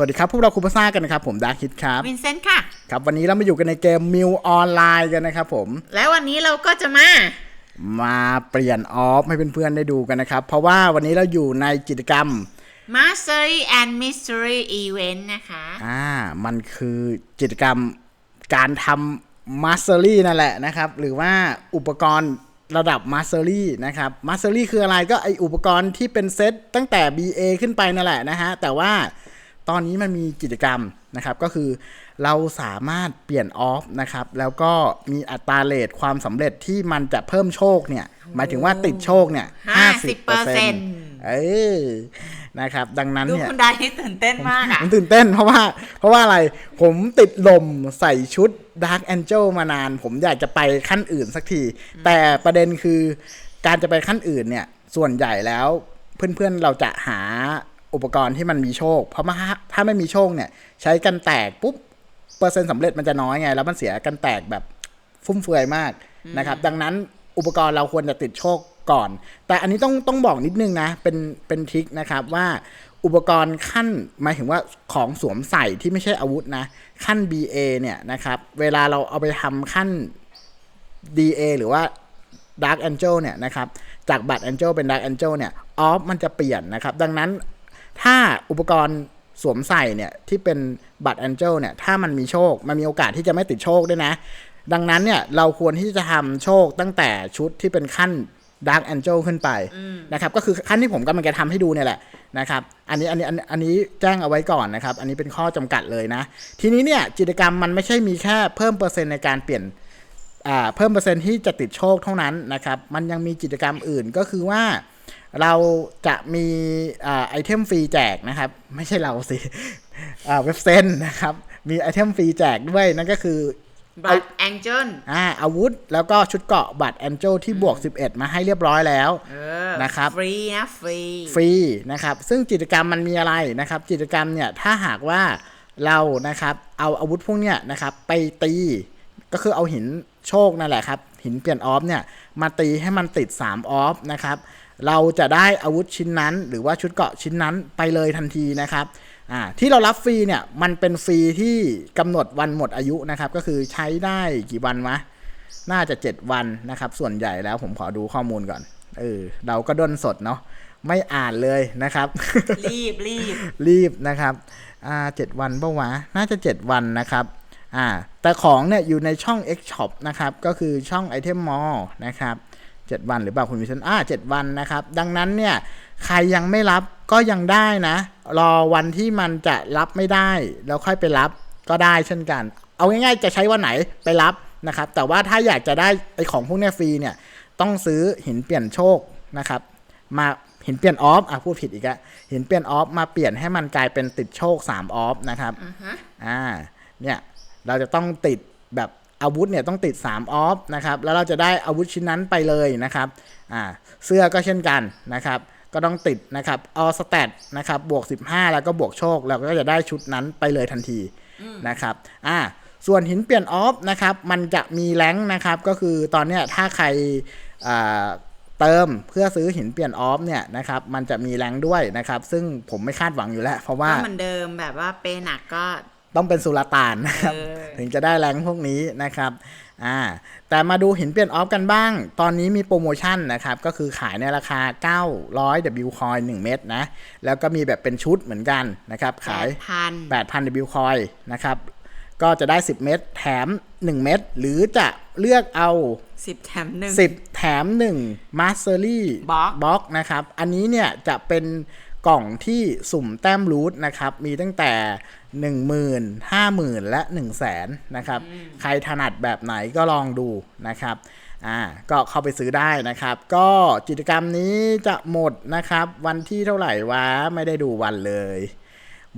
สวัสดีครับพวกเราคูปซ่ากันนะครับ ผมดาร์คิดครับ วินเซนต์ค่ะ ครับ วันนี้เรามาอยู่กันในเกมมิวออนไลน์กันนะครับผม แล้ววันนี้เราก็จะมา มาเปลี่ยนออฟให้เพื่อนๆได้ดูกันนะครับ เพราะว่าวันนี้เราอยู่ในกิจกรรม Mastery and Mystery Event นะคะ อ่า มันคือกิจกรรมการทำมาสเตอรี่นั่นแหละนะครับ หรือว่าอุปกรณ์ระดับมาสเตอรี่นะครับมาสเตอรี่คืออะไรก็ไออุปกรณ์ที่เป็นเซตตั้งแต่ BA ขึ้นไปนั่นแหละนะฮะ แต่ว่า ตอนนี้มันมีกิจกรรมนะครับ ก็คือเราสามารถเปลี่ยนออฟนะครับ แล้วก็มีอัตราเรทความสำเร็จที่มันจะเพิ่มโชคเนี่ย หมายถึงว่าติดโชคเนี่ย50%เออนะครับ ดังนั้นดูเนี่ยคุณได้ที่ตื่นเต้นมากอะผมตื่นเต้นเพราะว่า เพราะว่าอะไรผมติดลมใส่ชุด Dark Angel มานาน ผมอยากจะไปขั้นอื่นสักที แต่ประเด็นคือการจะไปขั้นอื่นเนี่ย ส่วนใหญ่แล้วเพื่อนๆเราจะหา อุปกรณ์ที่มันมีโชค เพราะว่าถ้าไม่มีโชคเนี่ย ใช้กันแตกปุ๊บเปอร์เซ็นต์สำเร็จมันจะน้อยไง แล้วมันเสียกันแตกแบบฟุ่มเฟือยมากนะครับ ดังนั้นอุปกรณ์เราควรจะติดโชคก่อน แต่อันนี้ต้องต้องบอกนิดนึงนะ เป็นเป็นทริคนะครับว่าอุปกรณ์ขั้นหมายถึงว่าของสวมใส่ที่ไม่ใช่อาวุธนะ ขั้น BA เนี่ยนะครับ เวลาเราเอาไปทำขั้น DA หรือว่า Dark Angel เนี่ยนะครับ จากบัตร Angel เป็น Dark Angel เนี่ยออฟมันจะเปลี่ยนนะครับ ดังนั้น ถ้าอุปกรณ์สวมใส่เนี่ยที่เป็นบัตร Angel เนี่ยถ้ามันมีโชค มันมีโอกาสที่จะไม่ติดโชคด้วยนะ ดังนั้นเนี่ยเราควรที่จะทำโชคตั้งแต่ชุดที่เป็นขั้น Dark Angel ขึ้นไปนะครับก็คือขั้นที่ผมกำลังจะทำให้ดูเนี่ยแหละนะครับอันนี้อันนี้อันอันนี้แจ้งเอาไว้ก่อนนะครับ อันนี้เป็นข้อจำกัดเลยนะ ทีนี้เนี่ยกิจกรรมมันไม่ใช่มีแค่เพิ่มเปอร์เซ็นต์ในการเปลี่ยนอ่าเพิ่มเปอร์เซ็นต์ที่จะติดโชคเท่านั้นนะครับมันยังมีกิจกรรมอื่นก็คือว่า เราจะมีอ่าไอเทมฟรีแจกนะครับ ไม่ใช่เราสิอ่าเว็บเซนนะครับ มีไอเทมฟรีแจกด้วย นั่นก็คือบัตร Angel อ่าอาวุธ แล้วก็ชุดเกราะบัตรแองเจลที่บวก 11 มาให้เรียบร้อยแล้วเออนะครับ ฟรีนะ ฟรี ฟรีนะครับ ซึ่งกิจกรรมมันมีอะไรนะครับ กิจกรรมเนี่ยถ้าหากว่าเรานะครับ เอาอาวุธพวกเนี้ยนะครับ ไปตี ก็คือเอาหินโชคนั่นแหละครับ หินเปลี่ยนออฟเนี่ย มาตีให้มันติด 3 ออฟนะครับ เราจะได้อาวุธชิ้นนั้น หรือว่าชุดเกราะชิ้นนั้นไปเลยทันทีนะครับอ่าที่เรารับฟรีเนี่ยมันเป็นฟรีที่กำหนดวันหมดอายุนะครับก็คือใช้ได้กี่วันวะน่าจะ 7 วันนะครับ ส่วนใหญ่แล้วผมขอดูข้อมูลก่อนเออเราก็ด้นสดเนาะไม่อ่านเลยนะครับ รีบรีบรีบนะครับอ่าเจ็ดวันปะวะน่าจะ 7 วันนะครับอ่าแต่ของเนี่ยอยู่ในช่อง X Shop นะครับก็คือช่อง Item Mall นะครับ 7 วันหรือเปล่าคุณวิชันอ่า7วันนะครับ ดังนั้นเนี่ยใครยังไม่รับก็ยังได้นะ รอวันที่มันจะรับไม่ได้ แล้วค่อยไปรับก็ได้เช่นกัน เอาง่ายๆจะใช้วันไหนไปรับนะครับ แต่ว่าถ้าอยากจะได้ไอของพวกเนี้ยฟรีเนี่ยต้องซื้อหินเปลี่ยนโชคนะครับ มาหินเปลี่ยนออฟอะพูดผิดอีกอะหินเปลี่ยนออฟมาเปลี่ยนให้มันกลายเป็นติดโชค3ออฟนะครับอ่าฮะอ่าเนี่ยเราจะต้องติดแบบ อาวุธเนี่ยต้องติด3ออฟนะครับแล้วเราจะได้อาวุธชิ้นนั้นไปเลยนะครับอ่าเสื้อก็เช่นกันนะครับก็ต้องติดนะครับออสแตทนะครับบวก 15 แล้วก็บวกโชคเราก็จะได้ชุดนั้นไปเลยทันทีนะครับอ่าส่วนหินเปลี่ยนออฟนะครับมันจะมีแรงนะครับก็คือตอนเนี้ยถ้าใครอ่าเติมเพื่อซื้อหินเปลี่ยนออฟเนี่ยนะครับมันจะมีแรงด้วยนะครับ ซึ่งผมไม่คาดหวังอยู่แล้ว เพราะว่าก็เหมือนเดิมแบบว่าเปย์หนักก็ ต้องเป็นสุลต่านนะครับเออถึงจะได้แรงค์พวกนี้นะครับอ่าแต่มาดูหินเปลี่ยนออฟกันบ้าง ตอนนี้มีโปรโมชั่นนะครับ ก็คือขายในราคา 900 W coin 1 เม็ดนะ แล้วก็มีแบบเป็นชุดเหมือนกันนะครับ ขายพัน8,000 W coin นะครับ ก็จะได้ 10 เม็ดแถม 1 เม็ดหรือจะเลือกเอาสิบแถมหนึ่ง10 แถม 1 Mastery Box บ็อกนะครับ อันนี้เนี่ยจะเป็นกล่องที่สุ่มแต้มรูทนะครับ มีตั้งแต่ 10,000 50,000 และ 1 0 0 0 0แสนนะครับ ใครถนัดแบบไหนก็ลองดูนะครับอ่าก็เข้าไปซื้อได้นะครับ ก็กิจกรรมนี้จะหมดนะครับ วันที่เท่าไหร่วะไม่ได้ดูวันเลย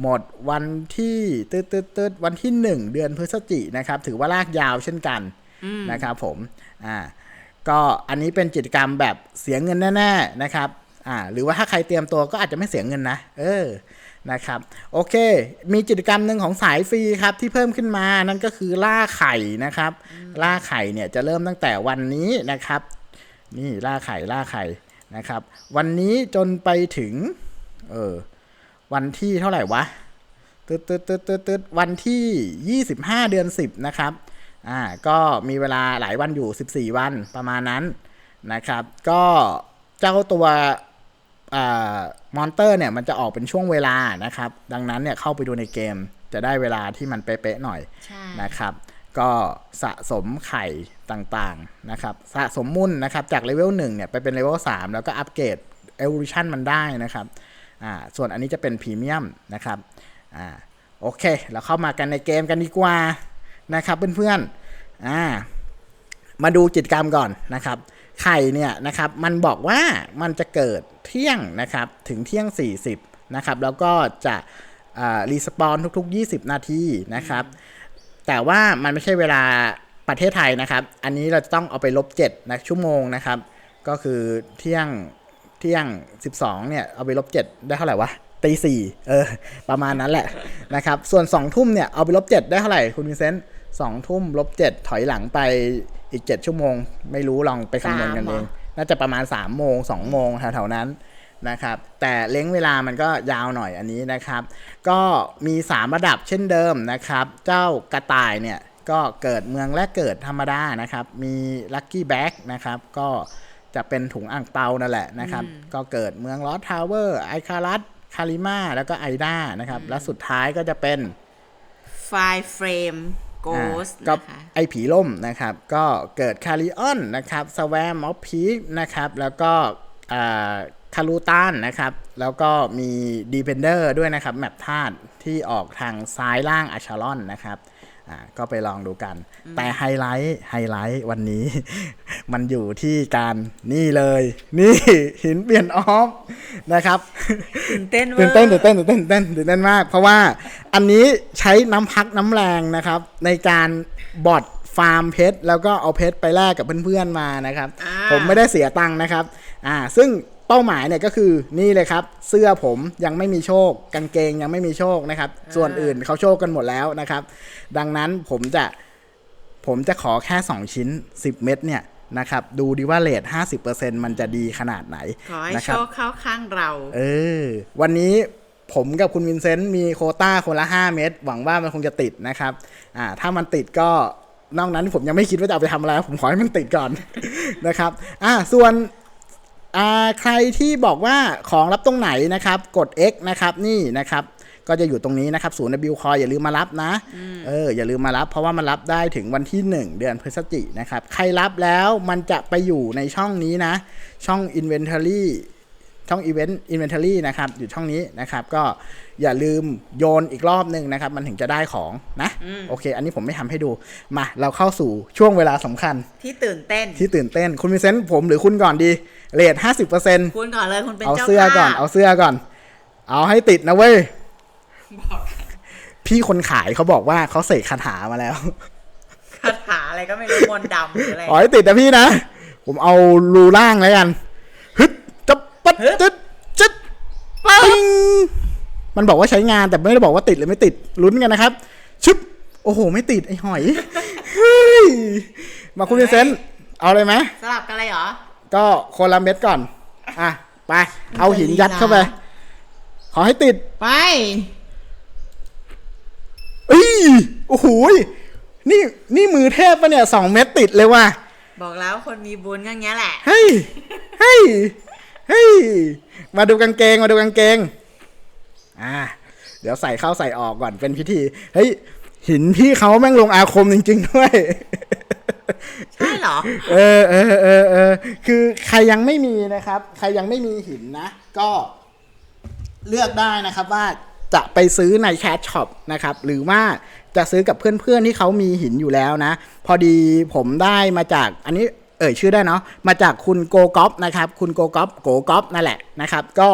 หมดวันที่ตืดตืดตืดวันที่ 1 เดือนพฤศจินะครับ ถือว่าลากยาวเช่นกันนะครับผมอ่าก็อันนี้เป็นกิจกรรมแบบเสียเงินแน่ๆนะครับอ่าหรือว่าถ้าใครเตรียมตัวก็อาจจะไม่เสียเงินนะ เออ นะครับโอเค มีกิจกรรมหนึ่งของสายฟรีครับที่เพิ่มขึ้นมานั่นก็คือล่าไข่นะครับ ล่าไข่เนี่ยจะเริ่มตั้งแต่วันนี้นะครับ นี่ล่าไข่ล่าไข่นะครับ วันนี้จนไปถึงเออวันที่เท่าไหร่วะตึ๊ดตึ๊ดตึ๊ดตึ๊ดตึ๊ดวันที่ 25 เดือน 10 นะครับอ่าก็มีเวลาหลายวันอยู่ 14 วันประมาณนั้นนะครับ ก็เจ้าตัว มอนเตอร์เนี่ยมันจะออกเป็นช่วงเวลานะครับ ดังนั้นเนี่ยเข้าไปดูในเกมจะได้เวลาที่มันเป๊ะๆหน่อยใช่นะครับ ก็สะสมไข่ต่างๆนะครับ สะสมมุ่นนะครับ จากเลเวล1เนี่ยไปเป็นเลเวล3แล้วก็อัปเกรด evolution มันได้นะครับอ่าส่วนอันนี้จะเป็นพรีเมียมนะครับอ่าโอเค เราเข้ามากันในเกมกันดีกว่านะครับเพื่อนๆอ่ามาดูกิจกรรมก่อนนะครับ ไข่เนี่ยนะครับมันบอกว่ามันจะเกิดเที่ยงนะครับถึงเที่ยง 40นะครับแล้วก็จะรีสปอนทุกๆ 20 นาทีนะครับ แต่ว่ามันไม่ใช่เวลาประเทศไทยนะครับ อันนี้เราจะต้องเอาไปลบ7นะชั่วโมงนะครับ ก็คือเที่ยงเที่ยง 12เนี่ยเอาไปลบ7ได้เท่าไหร่วะตีสี่เออ ประมาณนั้นแหละนะครับ ส่วน2ทุ่มเนี่ยเอาไปลบ7ได้เท่าไหร่คุณวินเซนต์สองทุ่มลบ7ถอยหลังไป อีก7ชั่วโมง ไม่รู้ลองไปคำนวณกันเองน่าจะประมาณ3โมง2โมงแถวๆนั้นนะครับ แต่เล้งเวลามันก็ยาวหน่อยอันนี้นะครับ ก็มี 3 ระดับเช่นเดิมนะครับ เจ้ากระต่ายเนี่ยก็เกิดเมืองแรกเกิดธรรมดานะครับ มีลัคกี้แบ็กนะครับ ก็จะเป็นถุงอ่างเปานั่นแหละนะครับ ก็เกิดเมืองลอสทาวเวอร์ไอคารัสคาริมาแล้วก็ไอด้านะครับ และสุดท้ายก็จะเป็นไฟเฟรม โกสก็นะคะไอผีล่มนะครับ ก็เกิดคาริออนนะครับสแวมออฟพีคนะครับ แล้วก็คารูตานนะครับ แล้วก็มีดีเพนเดอร์ด้วยนะครับ แมปธาตุที่ออกทางซ้ายล่างอาชารอนนะครับ อ่าก็ไปลองดูกัน แต่ไฮไลท์ไฮไลท์วันนี้ มันอยู่ที่การนี่เลย นี่หินเปลี่ยนออฟนะครับตื่นเต้นเวอตื่นร์เต้นตื่นเต้นตื่นเต้นตื่นเต้นตื่นเต้นมาก เพราะว่าอันนี้ใช้น้ำพักน้ำแรงนะครับ ในการบอดฟาร์มเพชรแล้วก็เอาเพชรไปแลกกับเพื่อนๆมานะครับอ่าผมไม่ได้เสียตังค์นะครับ อ่า ซึ่ง เป้าหมายเนี่ยก็คือนี่เลยครับ เสื้อผมยังไม่มีโชค กางเกงยังไม่มีโชคนะครับ ส่วนอื่นเขาโชคกันหมดแล้วนะครับ ดังนั้นผมจะผมจะขอแค่ 2 ชิ้น 10 เม็ดเนี่ยนะครับดูดีว่าเลท50%มันจะดีขนาดไหนขอให้นะคโชรับคเข้าข้างเรา เออ วันนี้ผมกับคุณวินเซนต์มีโควต้าคนละ 5 เม็ดหวังว่ามันคงจะติดนะครับอ่าถ้ามันติดก็นอกนั้นผมยังไม่คิดว่าจะเอาไปทำอะไร ผมขอให้มันติดก่อนนะครับ อ่าส่วนอ่า ใครที่บอกว่าของรับตรงไหนนะครับ กด X นะครับนี่นะครับ ก็จะอยู่ตรงนี้นะครับศูนย์ W คอยอย่าลืมมารับนะเอออย่าลืมมารับ เพราะว่ามันรับได้ถึงวันที่ 1 เดือนพฤศจิกนะครับ ใครรับแล้วมันจะไปอยู่ในช่องนี้นะ ช่อง Inventory ช่อง Event Inventory นะครับ อยู่ช่องนี้นะครับ ก็อย่าลืมโยนอีกรอบหนึ่งนะครับ มันถึงจะได้ของนะ โอเค อันนี้ผมไม่ทำให้ดู มาเราเข้าสู่ช่วงเวลาสำคัญ ที่ตื่นเต้น ที่ตื่นเต้น คุณมีเซนต์ผมหรือคุณก่อนดีเลทห้าสิบเปอร์เซ็นคุณก่อนเลยคุณเป็นเอาเจ้าเสื้อก่อนภาพเอาเสื้อก่อน เอาให้ติดนะเว้ยพี่คนขายเขาบอกว่าเขาเสกคาถามาแล้วคาถาอะไรก็ไม่รู้มนต์ดำหรืออะไรขอให้ติดนะพี่นะ ผมเอารูล่างแล้วกันฮึดจะ ปัดฮึดจึดจึดปิ้งมันบอกว่าใช้งานแต่ไม่ได้บอกว่าติดหรือไม่ติดลุ้นกันนะครับ ชึบโอ้โห ไม่ติดไอ้หอยเฮ้ยมาคุณวินเซนต์เอาเลยไหมสลับกันเลยเหรอ ก็คนละเม็ดก่อน อะ ไป เอาหินยัดเข้าไป ขอให้ติด ไปเอ้ยโอ้โหยนี่นี่มือเทพปะเนี่ยสองเม็ดติดเลยว่ะ บอกแล้วคนมีบุญก็อย่างเงี้ยแหละ เฮ้ย เฮ้ย เฮ้ยมาดูกางเกงมาดูกางเกง อ่า เดี๋ยวใส่เข้าใส่ออกก่อนเป็นพิธี เฮ้ย หินพี่เขาแม่งลงอาคมจริง ๆ ด้วยใช่เหรอ เออเออเออเออคือใครยังไม่มีนะครับ ใครยังไม่มีหินนะ ก็เลือกได้นะครับว่าจะไปซื้อในแคชช็อปนะครับ หรือว่าจะซื้อกับเพื่อนๆที่เขามีหินอยู่แล้วนะ พอดีผมได้มาจากอันนี้ เอ่ยชื่อได้เนาะมาจากคุณโกก๊อฟนะครับ คุณโกก๊อฟโกก๊อฟนั่นแหละนะครับ ก็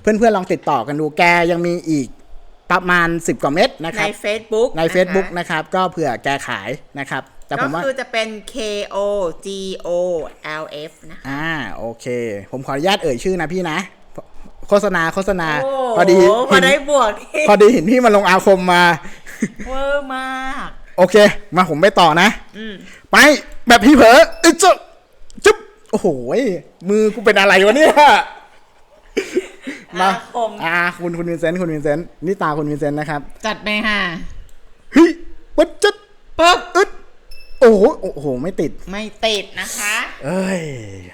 เพื่อนๆลองติดต่อกันดูแกยังมีอีกประมาณ 10 กว่าเม็ดนะคในรับ Facebook ใน Facebook นะครับ ก็เผื่อแกขายนะครับแต่ผก็มว่าคือจะเป็น K O G O L F นะอ่าโอเค ผมขออนุญาตเอ่ยชื่อนะพี่นะ โฆษณาโฆษณาโอ้พอดีพอเห็นได้บวกที่พอดีเห็นพี่มาลงอาคมมา เวอร์มาก โอเค มาผมไปต่อนะอืมไปแบบพี่เผลอเอ้ยจุ๊บจุ๊บ โอ้โหยมือกูเป็นอะไรวะเนี่ยมาอาคมอ่าคุณคุณวินเซนต์คุณวินเซนต์นี่ตาคุณวินเซนต์นะครับ จัดไปค่ะเฮ้ยวัดจัดปึ๊บอึดโอ้โหโอ้โห ไม่ติด ไม่ติดนะคะ เอ้ย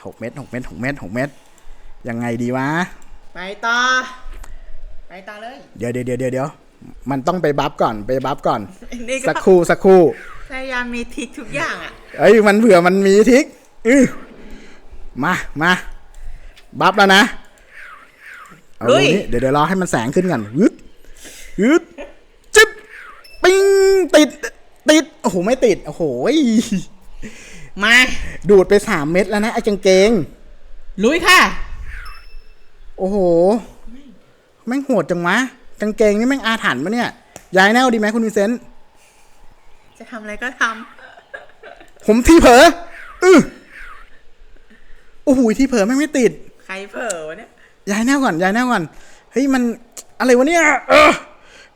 หกเม็ดหกเม็ดหกเม็ดหกเม็ดยังไงดีวะ ไปต่อ ไปต่อเลย เดี๋ยวเดี๋ยวเดี๋ยวเดี๋ยวเดี๋ยวมันต้องไปบัฟก่อนไปบัฟก่อนนี่ก็สักครู่สักครู่พยายามมีทริกทุกอย่างอะเอ้ยมันเผื่อมันมีทิกอื้อ มามาบัฟแล้วนะเอาลุตรยงนี้เดี๋ยวเดี๋ยวรอให้มันแสงขึ้นก่อนวึดวึดจึ๊บปิ้งติด ติด โอ้โห ไม่ติด โอ้โหมา ดูดไปสามเม็ดแล้วนะไอ้กางเกง ลุยค่ะ โอ้โห แม่งโหดจังวะกางเกงนี่แม่งอาถรรพ์ปะเนี่ย ย้ายแนวดีไหมคุณวินเซนต์จะทำอะไรก็ทผมที่เผลออือ โอ้โหที่เผลอแม่งไม่ติดำใครเผลอวะเนี่ยย้ายแนวก่อนย้ายแนวก่อน เฮ้ยมันอะไรวะเนี่ยเออ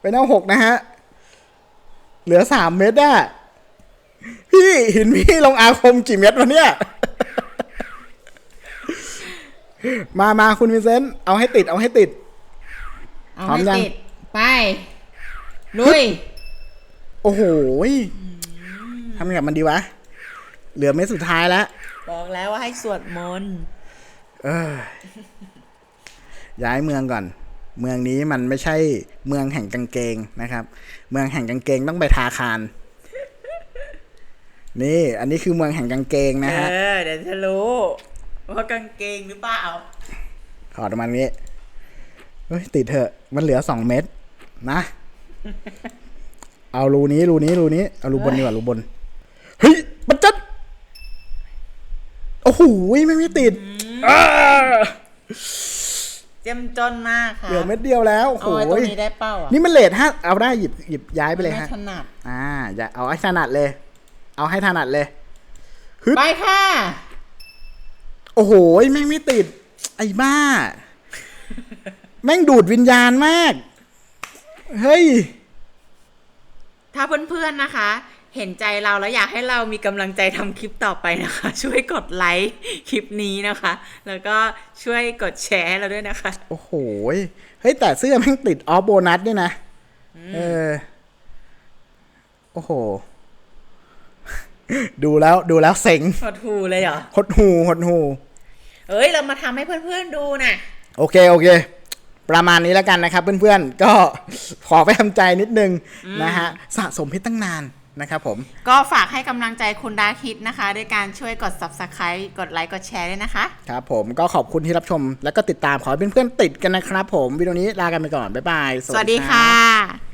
ไปแนวหกนะฮะ เหลือสามเม็ดอะพี่หินพี่ลงอาคมกี่เม็ดวะเนี่ย มามาคุณวินเซนต์เอาให้ติดเอาให้ติด เอาพร้อมให้ยัง ติด ไป ลุย โอ้โหยทำไงกับมันดีวะ เหลือเม็ดสุดท้ายแล้ว บอกแล้วว่าให้สวดมนต์เอ้ยย้ายเมืองก่อน เมืองนี้มันไม่ใช่เมืองแห่งกางเกงนะครับ เมืองแห่งกางเกงต้องไปทาคาร นี่ อันนี้คือเมืองแห่งกางเกงนะฮะ เออ เดี๋ยวจะรู้ว่ากางเกงหรือเปล่าถอดออกมาตรงนี้เฮ้ยติดเถอะ มันเหลือสองเม็ดนะ เอารูนี้รูนี้รูนี้ เอารูบนดีกว่ารูบน เฮ้ยปัจจัด โอ้โหไม่ไม่ติดอ้าเจ้มจนมากค่ะเหลือเม็ดเดียวแล้วโอ้โหเอาไว้ตรงนี้ได้เป้าอะนี่มันเลทฮะเอาได้หยิบหยิบย้ายไปเลยไม่ฮะถนัดอ่าอย่าเอาให้ถนัดเลย เอาให้ถนัดเลยฮึบไปค่ะ โอ้โหแม่งไม่ติด ไอ้บ้า แม่งดูดวิญญาณมาก เฮ้ย ถ้าเพื่อนๆนะคะ เห็นใจเราแล้วอยากให้เรามีกำลังใจทำคลิปต่อไปนะคะ ช่วยกดไลค์คลิปนี้นะคะ แล้วก็ช่วยกดแชร์ให้เราด้วยนะคะ โอ้โหเฮ้ยแต่เสื้อแม่งติดออฟโบนัสด้วยนะเออโอ้โห ดูแล้วดูแล้วเซ็งหดหูเลยเหรอหดหูหดหูเอ้ยเรามาทำให้เพื่อนๆดูนะโอเคโอเคประมาณนี้แล้วกันนะครับเพื่อนๆ ก็ขอไปทำใจนิดนึงนะฮะ สะสมเพชรตั้งนาน นะครับผม ก็ฝากให้กำลังใจคุณดาคิดนะคะ ด้วยการช่วยกด subscribe กดไลค์กดแชร์ด้วยนะคะ ครับผมก็ขอบคุณที่รับชม แล้วก็ติดตามขอให้เพื่อนๆติดกันนะครับผมวิดีโอนี้ลากันไปก่อน บ๊ายบาย สวัสดีรับค่ะ